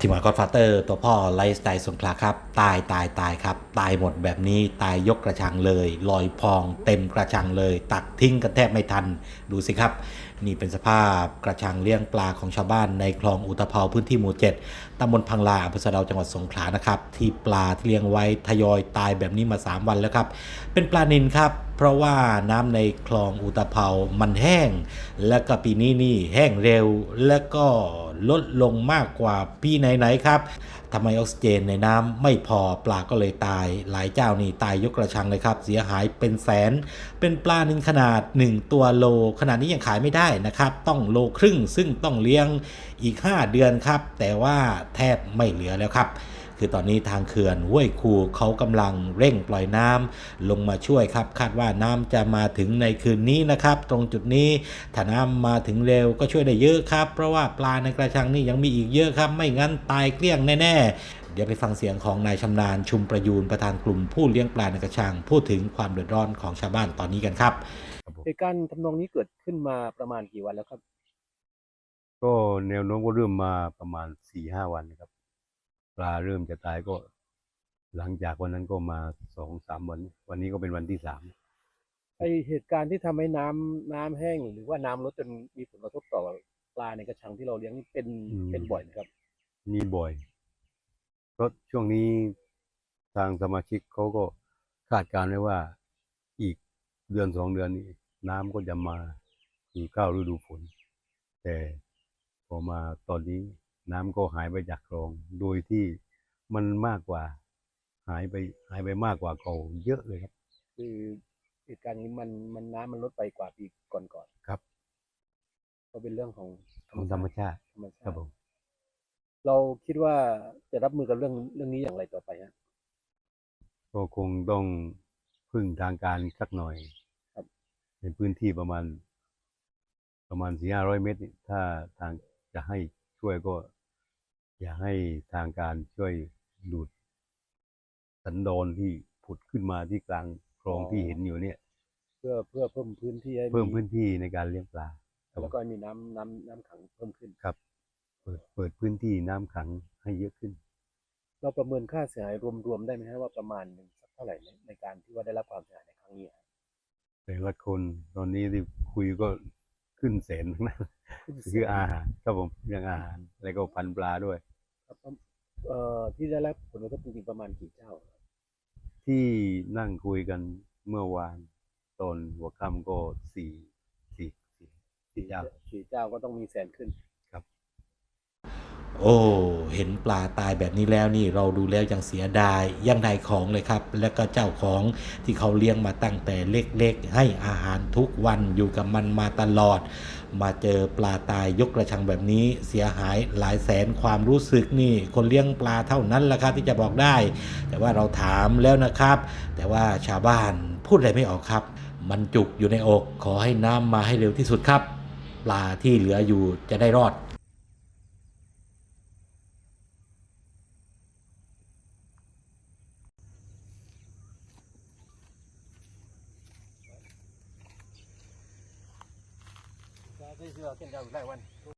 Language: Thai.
ทีมงานก็ฟาเตอร์ตัวพ่อไลฟ์สไตล์สงขลาครับ ตายตายตายครับ ตายหมดแบบนี้ตายยกกระชังเลย ลอยพองเต็มกระชังเลย ตักทิ้งกันแทบไม่ทันดูสิครับ นี่เป็นสภาพกระชังเลี้ยงปลาของชาวบ้านในคลองอุตภเปาพื้นที่หมู่ 7ตำบลพังลาอำเภอสะเดาจังหวัดสงขลานะครับ ที่ปลาที่เลี้ยงไว้ทยอยตายแบบนี้มา 3 วันแล้วครับ เป็นปลานินครับ เพราะว่าน้ำในคลองอุตภเปามันแห้ง และก็ปีนี้นี่แห้งเร็ว และก็ลดลงมากกว่าปีไหนๆครับทำไมออกซิเจนในน้ำไม่พอปลาก็เลยตาย หลายเจ้านี่ตายยกกระชังเลยครับ เสียหายเป็นแสน เป็นปลานินขนาด 1 ตัวโล ขนาดนี้ยังขายไม่ได้นะครับ ต้องโลครึ่งซึ่งต้องเลี้ยงอีก 5 เดือนครับ แต่ว่าแทบไม่เหลือแล้วครับ คือตอนนี้ทางเขื่อนห้วยคูเขากำลังเร่งปล่อยน้ำลงมาช่วยครับ คาดว่าน้ำจะมาถึงในคืนนี้นะครับ ตรงจุดนี้ถ้าน้ำมาถึงเร็วก็ช่วยได้เยอะครับ เพราะว่าปลาในกระชังนี่ยังมีอีกเยอะครับ ไม่งั้นตายเกลี้ยงแน่ๆเดี๋ยวไปฟังเสียงของนายชำนาญชุมประยูนประธานกลุ่มผู้เลี้ยงปลาในกระชัง พูดถึงความเดือดร้อนของชาวบ้านตอนนี้กันครับเหตุการณ์ทำนองนี้เกิดขึ้นมาประมาณกี่วันแล้วครับ ก็แนวโน้มก็เริ่มมาประมาณสี่ห้าวันนะครับ ปลาเริ่มจะตายก็ หลังจากวันนั้นก็มาสองสามวัน วันนี้ก็เป็นวันที่สามไอเหตุการณ์ที่ทำให้น้ำน้ำแห้งหรือว่าน้ำลดจนมีผลกระทบต่อปลาในกระชังที่เราเลี้ยงนี่เป็นเป็นบ่อยนะครับมีบ่อย เพราะช่วงนี้ทางสมาชิกเขาก็คาดการณ์ไว้ว่าอีกเดือนสองเดือนนี้ น้ำก็จะมาคือเข้าฤดูฝน แต่พอมาตอนนี้ น้ำก็หายไปจากคลอง โดยที่มันมากกว่า หายไปหายไปมากกว่าเก่าเยอะเลยครับ คือเหตุการณ์นี้มันมันน้ำมันลดไปกว่าปีก่อนๆครับก็เป็นเรื่องของของธรรมชาติธรรมชาครับติผมเราคิดว่าจะรับมือกับเรื่องเรื่องนี้อย่างไรต่อไปฮะ ก็คงต้องพึ่งทางการสักหน่อยครับ ในพื้นที่ประมาณ ประมาณสี่ห้าร้อยเมตรนี่ถ้าทางจะให้ช่วยก็ อยากให้ทางการช่วยดูดสันดอนที่ผุดขึ้นมาที่กลางคลองที่เห็นอยู่เนี่ย เพื่อเพื่อเพิ่มพื้นที่ให้เพิ่มพื้นที่ในการเลี้ยงปลาครับแล้วก็ให้มีน้ำน้ำน้ำขังเพิ่มขึ้นครับ เปิดเปิดพื้นที่น้ำขังให้เยอะขึ้น เราประเมินค่าเสียหายรวมๆได้ไหมฮะว่าประมาณหนึ่งสักเท่าไหร่ในในการที่ว่าได้รับความเสียหายในครั้งนี้ฮะแต่ละคนตอนนี้ที่คุยก็ ขึ้นแสนทั้งนั้นคืออาหารครับผมเรื่องอาหารแล้วก็พันธุ์ปลาด้วยครับเอ่อที่ได้รับผลกระทบจริงๆประมาณกี่เจ้าครับที่นั่งคุยกันเมื่อวานตอนหัวค่ำก็สี่สี่สี่สี่เจ้าสี่เจ้าก็ต้องมีแสนขึ้น โอ้ เห็นปลาตายแบบนี้แล้วนี่เราดูแล้วยังเสียดายยังได้ของเลยครับ แล้วก็เจ้าของที่เขาเลี้ยงมาตั้งแต่เล็กๆ ให้อาหารทุกวันอยู่กับมันมาตลอด มาเจอปลาตายยกกระชังแบบนี้เสียหายหลายแสนความรู้สึกนี่ คนเลี้ยงปลาเท่านั้นแหละครับที่จะบอกได้ แต่ว่าเราถามแล้วนะครับ แต่ว่าชาวบ้านพูดอะไรไม่ออกครับ มันจุกอยู่ในอกขอให้น้ำมาให้เร็วที่สุดครับ ปลาที่เหลืออยู่จะได้รอด ได้เสื้อเส้